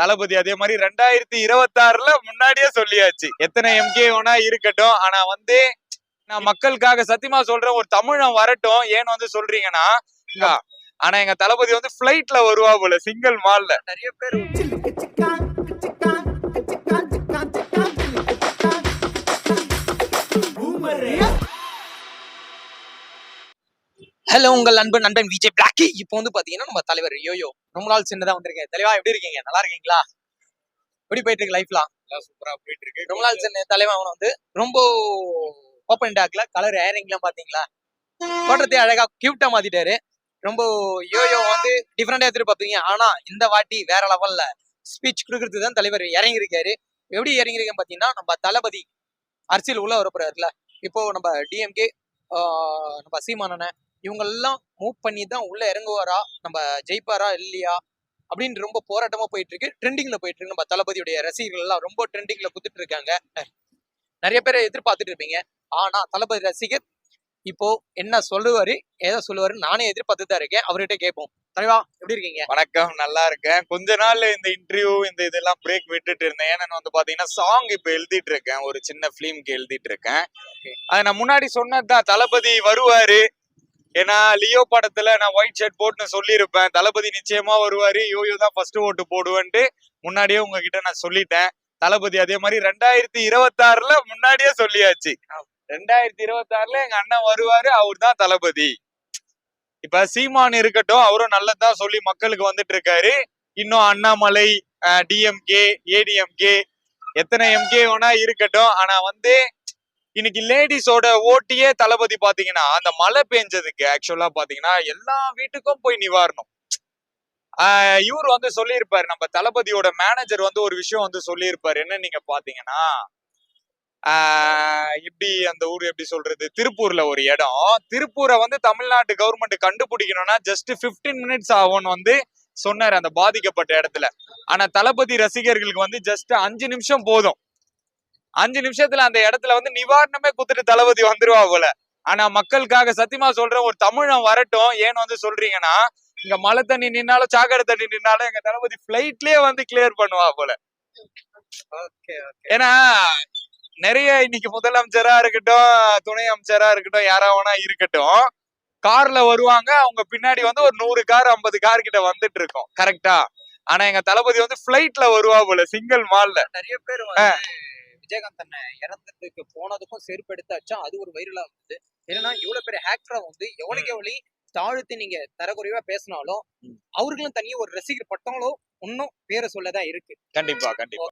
தளபதி. அதே மாதிரி ரெண்டாயிரத்தி இருபத்தி ஆறுல முன்னாடியே சொல்லியாச்சு. எத்தனை எம்கே வேணா இருக்கட்டும். ஆனா வந்து நான் மக்களுக்காக சத்தியமா சொல்றேன் ஒரு தமிழன் வரட்டும். ஏன்னு வந்து சொல்றீங்கன்னா ஆனா எங்க தளபதி வந்து பிளைட்ல வருவா போல சிங்கிள் மால்ல நிறைய பேர் ஹலோ உங்கள் நண்பன் நண்பன் விஜய் பிளாக்கி இப்போ வந்து பாத்தீங்கன்னா நம்ம தலைவர் யோயோ ரொம்ப நாள் சின்னதா வந்திருக்கேன். தலைவா எப்படி இருக்கீங்க? நல்லா இருக்கீங்களா? எப்படி போயிட்டு இருக்கு லைஃப்லாம் சூப்பரா போயிட்டு இருக்கு. ரொம்ப நாள் சின்ன தலைவன் அவனை வந்து ரொம்ப ஓப்பன் டாக்ல கலர் ஏரிங்லாம் பாத்தீங்களா? தோட்டத்தை அழகா கியூட்டா மாத்திட்டாரு. ரொம்ப யோயோ வந்து டிஃப்ரெண்டா எடுத்துட்டு பாப்பீங்க ஆனா இந்த வாட்டி வேற லெவல்ல ஸ்பீச் கொடுக்கறதுக்கு தான் தலைவர் இறங்கி இருக்காரு எப்படி இறங்கி இருக்கேன்னு பாத்தீங்கன்னா நம்ம தளபதி அரசியல் உள்ள வரப்போறாருல இப்போ நம்ம டிஎம்கே நம்ம சீமானனை இவங்க எல்லாம் மூவ் பண்ணி தான் உள்ள இறங்குவாரா? நம்ம ஜெயிப்பாரா? இல்லையா? அப்படின்னு ரொம்ப போராட்டமா போயிட்டு இருக்கு ட்ரெண்டிங்ல போயிட்டு இருக்கு நம்ம தளபதியுடைய ரசிகர்கள் எல்லாம் ரொம்ப ட்ரெண்டிங்ல குத்துட்டு இருக்காங்க. நிறைய பேரை எதிர்பார்த்துட்டு இருப்பீங்க. ஆனா தளபதி ரசிகர் இப்போ என்ன சொல்லுவாரு? ஏதோ சொல்லுவாரு நானே எதிர்பார்த்து தான் இருக்கேன். அவர்கிட்ட கேட்போம். தலைவா எப்படி இருக்கீங்க? வணக்கம் நல்லா இருக்கேன். கொஞ்ச நாள் இந்த இன்டர்வியூ இந்த இதெல்லாம் பிரேக் விட்டுட்டு இருந்தேன். ஏன்னா வந்து பாத்தீங்கன்னா சாங் இப்ப எழுதிட்டு இருக்கேன். ஒரு சின்ன பிலிம்க்கு எழுதிட்டு இருக்கேன். அது நான் முன்னாடி சொன்னதுதான். தளபதி வருவாரு. ஏன்னா லியோ படத்துல நான் ஒயிட் ஷர்ட் போட்டுன்னு சொல்லியிருப்பேன். தளபதி நிச்சயமா வருவாரு. யோயோ தான் ஃபர்ஸ்ட் ஓட்டு போடுவேன்ட்டு முன்னாடியே உங்ககிட்ட நான் சொல்லிட்டேன். தளபதி அதே மாதிரி ரெண்டாயிரத்தி இருபத்தாறுல முன்னாடியே சொல்லியாச்சு. ரெண்டாயிரத்தி இருபத்தாறுல எங்க அண்ணன் வருவாரு அவர் தான் தளபதி. இப்ப சீமான் இருக்கட்டும் அவரும் நல்லதா சொல்லி மக்களுக்கு வந்துட்டு இருக்காரு. இன்னும் அண்ணாமலை டிஎம்கே ஏடிஎம்கே எத்தனை எம்கே வேணா இருக்கட்டும். ஆனா வந்து இன்னைக்கு லேடிஸோட ஓட்டியே தளபதி பாத்தீங்கன்னா அந்த மழை பெஞ்சதுக்கு ஆக்சுவலா பாத்தீங்கன்னா எல்லா வீட்டுக்கும் போய் நிவாரணம். இவர் வந்து சொல்லியிருப்பாரு நம்ம தளபதியோட மேனேஜர் வந்து ஒரு விஷயம் வந்து சொல்லியிருப்பாரு என்ன நீங்க பாத்தீங்கன்னா இப்படி எப்படி அந்த ஊர் எப்படி சொல்றது திருப்பூர்ல ஒரு இடம். திருப்பூரை வந்து தமிழ்நாட்டு கவர்மெண்ட் கண்டுபிடிக்கணும்னா ஜஸ்ட் 15 மினிட்ஸ் ஆகும்னு வந்து சொன்னார் அந்த பாதிக்கப்பட்ட இடத்துல. ஆனா தளபதி ரசிகர்களுக்கு வந்து ஜஸ்ட் அஞ்சு நிமிஷம் போதும். அஞ்சு நிமிஷத்துல அந்த இடத்துல வந்து நிவாரணமே குத்துட்டு தளபதி வந்துருவா போல. ஆனா மக்களுக்காக சத்தியமா சொல்றேன் ஒரு தமிழன் வரட்டும் ஏன்னு வந்து சொல்றீங்கன்னா இங்க மழை தண்ணி நின்னாலும் சாக்கடை தண்ணி நின்னாலும் எங்க தளபதி பிளைட்லயே வந்து கிளியர் பண்ணுவா போல. ஏன்னா நிறைய இன்னைக்கு முதலமைச்சரா இருக்கட்டும் துணை அமைச்சரா இருக்கட்டும் யாரா வேணா இருக்கட்டும் கார்ல வருவாங்க அவங்க பின்னாடி வந்து ஒரு நூறு கார் ஐம்பது கார் கிட்ட வந்துட்டு இருக்கும். கரெக்டா ஆனா எங்க தளபதி வந்து பிளைட்ல வருவா போல சிங்கிள் மால்ல நிறைய பேர் விஜயகாந்த் அண்ணன் இறந்ததுக்கு போனதுக்கும் செருப்பு எடுத்தாச்சா அது ஒரு வைரலா இருந்தது. ஏன்னா இவ்வளவு பெரிய ஹேக்கரா வந்து எவ்வளவு தாழ்த்தி நீங்க தரக்குறைவா பேசினாலும். அவர்களும் தனியா ஒரு ரசிகர் பட்டங்களும் இன்னும் பேரை சொல்லதான் இருக்கு. கண்டிப்பா கண்டிப்பா.